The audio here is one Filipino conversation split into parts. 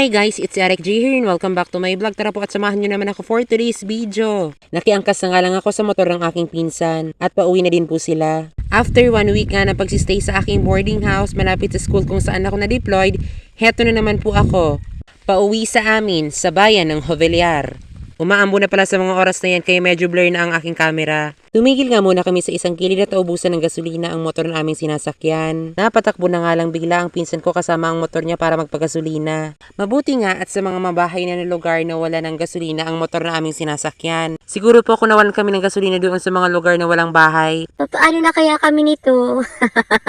Hi guys, it's Eric G here and welcome back to my vlog. Tara po at samahan nyo naman ako for today's video. Nakiangkas na nga lang ako sa motor ng aking pinsan at pauwi na din po sila. After one week nga ng pagsistay sa aking boarding house malapit sa school kung saan ako na-deployed, heto na naman po ako. Pauwi sa amin sa bayan ng Hoveliar. Umaambo na pala sa mga oras na yan kaya medyo blur na ang aking camera. Tumigil nga muna kami sa isang kilid at ubusan ng gasolina ang motor ng aming sinasakyan. Napatakbo na nga lang bigla ang pinsan ko kasama ang motor niya para magpagasolina. Mabuti nga at sa mga mabahay na lugar na wala ng gasolina ang motor na aming sinasakyan. Siguro po kung nawalan kami ng gasolina doon sa mga lugar na walang bahay, Paano na kaya kami nito?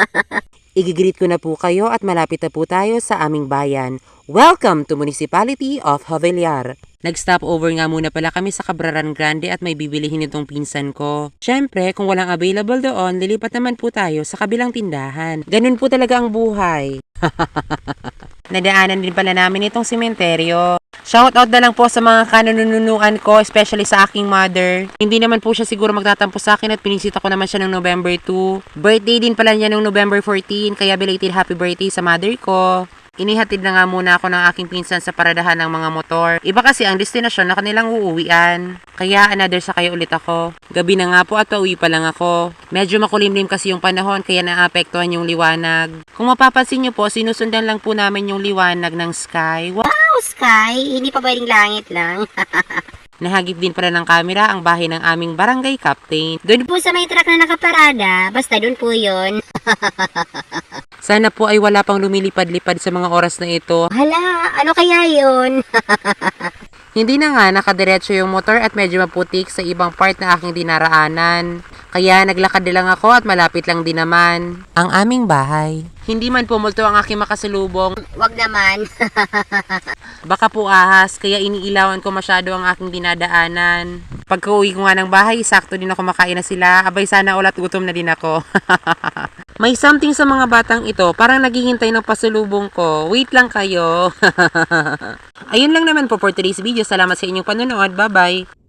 Igigreet ko na po kayo at malapit na po tayo sa aming bayan. Welcome to Municipality of Haveliar. Nag-stop over nga muna pala kami sa Cabraran Grande at may bibilihin itong pinsan ko. Syempre, kung walang available doon, lilipat naman po tayo sa kabilang tindahan. Ganun po talaga ang buhay. Nadaanan din pala namin itong sementeryo. Shoutout na lang po sa mga kananununuan ko, especially sa aking mother. Hindi naman po siya siguro magtatampo sa akin at pinisita ko naman siya noong November 2. Birthday din pala niya noong November 14, kaya belated happy birthday sa mother ko. Inihatid na nga muna ako ng aking pinsan sa paradahan ng mga motor. Iba kasi ang destinasyon na kanilang uuwian. Kaya another sa kayo ulit ako. Gabi na nga po at pauwi pa lang ako. Medyo makulimlim kasi yung panahon kaya naapektuhan yung liwanag. Kung mapapansin nyo po, sinusundan lang po namin yung liwanag ng sky. Wow! Sky, hindi pa pwedeng langit lang. Nahagip din pala ng camera ang bahay ng aming barangay captain. Doon po sa may truck na nakaparada, basta dun po yon. sana po ay wala pang lumilipad-lipad sa mga oras na ito. Hala, ano kaya yon? Hindi na nga nakadiretso yung motor at medyo maputik sa ibang part na aking dinaraanan. Kaya naglakad na lang ako at malapit lang din naman ang aming bahay. Hindi man pumulto ang aking makasalubong, Wag naman. baka po ahas, kaya iniilawan ko masyado ang aking dinadaanan. Pagka uwi ko nga ng bahay, sakto din ako makain na sila. Abay sana ulat gutom na din ako. May something sa mga batang ito, parang naghihintay ng pasalubong ko. Wait lang kayo. Ayun lang naman po for today's video. Salamat sa inyong panonood. Bye-bye.